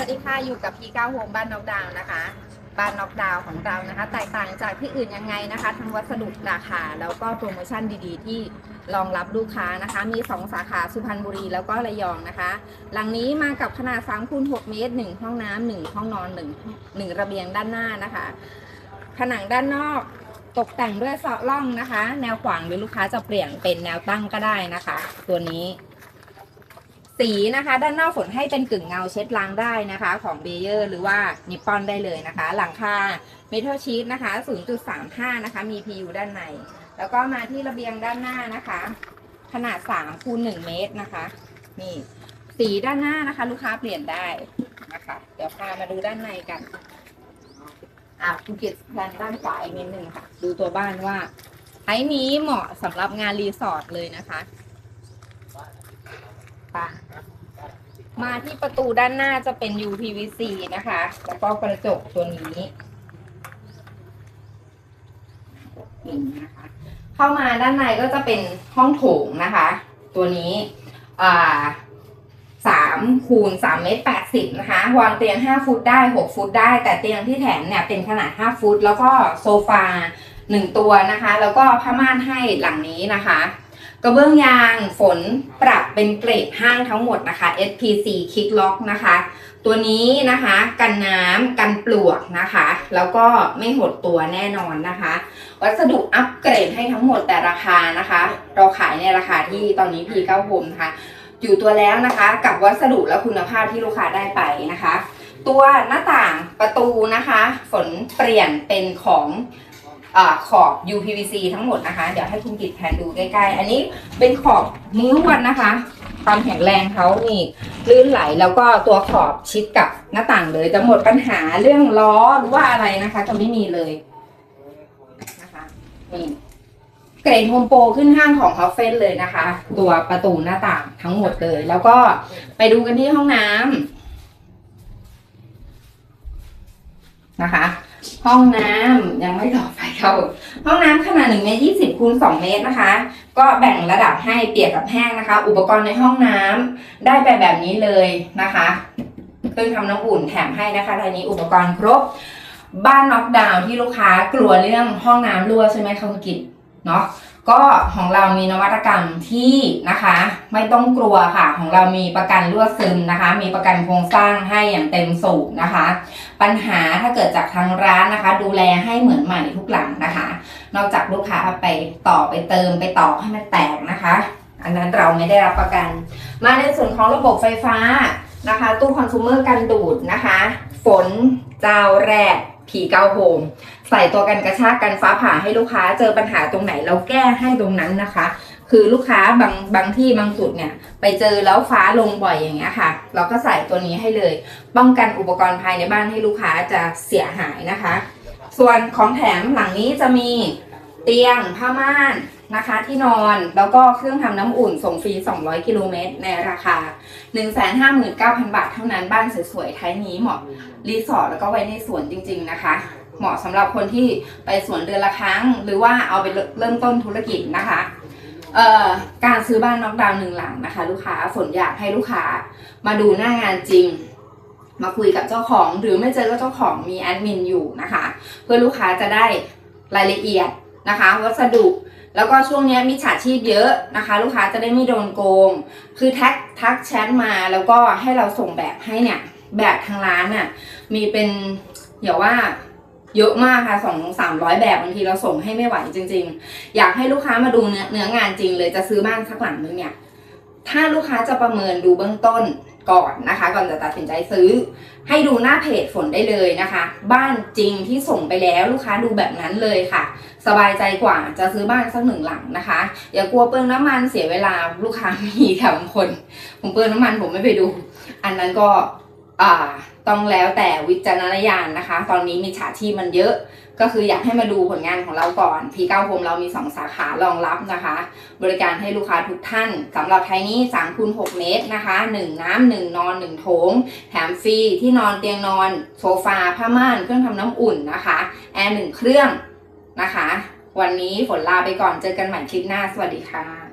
วัสดีค่ะอยู่กับพี่ก้าวโฮมบ้านน็อกดาวนะคะ บ้านน็อกดาวของเรานะคะ แตกต่างจากที่อื่นยังไงนะคะทั้งวัสดุราคาแล้วก็โปรโมชั่นดีๆ ที่รองรับลูกค้านะคะ มี 2 สาขาสุพรรณบุรีแล้วก็ระยองนะคะ หลังนี้มากับขนาด3คูณ6เมตร 1 ห้องน้ำ1ห้องนอน1 1ระเบียงด้านหน้านะคะ ผนังด้านนอกตกแต่งด้วยเสาะล่องนะคะ แนวขวางหรือลูกค้าจะเปลี่ยนเป็นแนวตั้งก็ได้นะคะ ตัวนี้ สีนะคะด้านนอกฝนให้เป็นกึ่งเงาเช็ดล้างได้นะคะของเบเยอร์หรือว่านิปปอนได้เลยนะคะ หลังคาเมทัลชีตนะคะ 0.35 นะคะ มี PU ด้านใน แล้วก็มาที่ระเบียงด้านหน้านะคะ ขนาด3คูณ1เมตรนะคะ นี่ สีด้านหน้านะคะ ลูกค้าเปลี่ยนได้นะคะ เดี๋ยวพามาดูด้านในกันอะคุณกิตแพลนด้านขวาอีกนิดนึงค่ะ ดูตัวบ้านว่าไอ้นี้เหมาะสำหรับงานรีสอร์ทเลยนะคะ ไปมาที่ประตูด้านหน้าจะเป็น UPVC นะคะ แล้วก็กระจกตัวนี้นี่นะคะ เข้ามาด้านในก็จะเป็นห้องโถงนะคะ ตัวนี้อ่าสามคูณสามเมตรแปดสิบนะคะ วางเตียงห้าฟุตได้หกฟุตได้ แต่เตียงที่แถมเนี่ยเป็นขนาดห้าฟุต แล้วก็โซฟาหนึ่งตัวนะคะ แล้วก็ผ้าม่านให้หลังนี้นะคะ กระเบื้องยางฝนปรับเป็นเกรดห้างทั้งหมดนะคะ SPC Kick Lock นะคะ ตัวนี้นะคะ กันน้ำกันปลวกนะคะ แล้วก็ไม่หดตัวแน่นอนนะคะ วัสดุอัปเกรดให้ทั้งหมดแต่ราคานะคะ เราขายในราคาที่ตอนนี้ P9 Home นะคะ อยู่ตัวแล้วนะคะ กับวัสดุและคุณภาพที่ลูกค้าได้ไปนะคะ ตัวหน้าต่างประตูนะคะ ฝนเปลี่ยนเป็นของ ขอบ UPVC ทั้งหมดนะคะ เดี๋ยวให้คุณกิตแผนดูใกล้ๆ อันนี้เป็นขอบมุ้วดนะคะ ความแข็งแรงเขานี่ลื่นไหลแล้วก็ตัวขอบชิดกับหน้าต่างเลยจะหมดปัญหาเรื่องล้อหรือว่าอะไรนะคะ จะไม่มีเลยนะคะนี่เกรดโฮมโปรขึ้นห้างของฮอฟเฟนเลยนะคะ ตัวประตูหน้าต่างทั้งหมดเลย แล้วก็ไปดูกันที่ห้องน้ำนะคะ ห้องน้ำยังไม่ต่อไฟเข้าห้องน้ำขนาดหนึ่งเมตรยี่สิบคูณสองเมตรนะคะ ก็แบ่งระดับให้เปียกกับแห้งนะคะ อุปกรณ์ในห้องน้ำได้ไปแบบนี้เลยนะคะเครื่องทำน้ำอุ่นแถมให้นะคะทีนี้อุปกรณ์ครบ บ้านน็อกดาวน์ที่ลูกค้ากลัวเรื่องห้องน้ำรั่วใช่ไหมคะคุณกิจเนาะ ก็ของเรามีนวัตกรรมที่นะคะ ไม่ต้องกลัวค่ะ ของเรามีประกันรั่วซึมนะคะ มีประกันโครงสร้างให้อย่างเต็มสูบนะคะ ปัญหาถ้าเกิดจากทางร้านนะคะ ดูแลให้เหมือนใหม่ทุกหลังนะคะ นอกจากลูกค้าไปต่อไปเติมไปต่อให้มันแตกนะคะ อันนั้นเราไม่ได้รับประกัน มาในส่วนของระบบไฟฟ้านะคะ ตู้คอน sumer กันดูดนะคะ ฝนจ้าแรกผีเกาโฮม ใส่ตัวกันกระชากกันฟ้าผ่าให้ลูกค้าเจอปัญหาตรงไหนเราแก้ให้ตรงนั้นนะคะ คือลูกค้าบางบางที่บางจุดเนี่ย ไปเจอแล้วฟ้าลงบ่อยอย่างเงี้ยค่ะ เราก็ใส่ตัวนี้ให้เลย ป้องกันอุปกรณ์ภายในบ้านให้ลูกค้าจะเสียหายนะคะ ส่วนของแถมหลังนี้จะมีเตียงผ้าม่านนะคะที่นอนแล้วก็เครื่องทำน้ำอุ่นส่งฟรี 200 กิโลเมตรในราคา 159,000 บาทเท่านั้นบ้านสวยๆท้ายนี้เหมาะรีสอร์ทแล้วก็ไว้ในสวนจริง ๆ นะคะ เหมาะสำหรับคนที่ไปสวนเดือนละครั้ง หรือว่าเอาไปเริ่มต้นธุรกิจนะคะการซื้อบ้านน็อกดาวน์หนึ่งหลังนะคะ ลูกค้าฝนอยากให้ลูกค้ามาดูหน้างานจริง มาคุยกับเจ้าของ หรือไม่เจอก็เจ้าของมีแอดมินอยู่นะคะ เพื่อลูกค้าจะได้รายละเอียดนะคะ วัสดุแล้วก็ช่วงนี้มีฉาชีพเยอะนะคะ ลูกค้าจะได้ไม่โดนโกง คือแท็กทักแชทมาแล้วก็ให้เราส่งแบบให้เนี่ย แบบทางร้านน่ะมีเป็นอย่าว่า เยอะมากค่ะสองสามร้อยแบบบางทีเราส่งให้ไม่ไหวจริง ๆ อยากให้ลูกค้ามาดูเนื้อเนื้องานจริงเลยจะซื้อบ้านสักหลังนึงเนี่ย ถ้าลูกค้าจะประเมินดูเบื้องต้นก่อนนะคะ ก่อนจะตัดสินใจซื้อ ให้ดูหน้าเพจฝนได้เลยนะคะ บ้านจริงที่ส่งไปแล้วลูกค้าดูแบบนั้นเลยค่ะ สบายใจกว่าจะซื้อบ้านสักหนึ่งหลังนะคะ อย่ากลัวเปลืองน้ำมันเสียเวลาลูกค้ามีค่ะบางคน ผมเปลืองน้ำมันผมไม่ไปดู อันนั้นก็ อ่าต้องแล้วแต่วิจารณญาณนะคะ ตอนนี้มีฉาชีพมันเยอะ ก็คืออยากให้มาดูผลงานของเราก่อน P9 Home เรามี 2 สาขารองรับนะคะ บริการให้ลูกค้าทุกท่านสำหรับไทยนี้3คูณ6เมตรนะคะ 1 น้ำ1นอน 1 โถง แถมฟรีที่นอนเตียงนอน โซฟาผ้าม่าน เครื่องทำน้ำอุ่นนะคะ แอร์หนึ่งเครื่องนะคะ วันนี้ฝนลาไปก่อนเจอกันใหม่คลิปหน้า สวัสดีค่ะ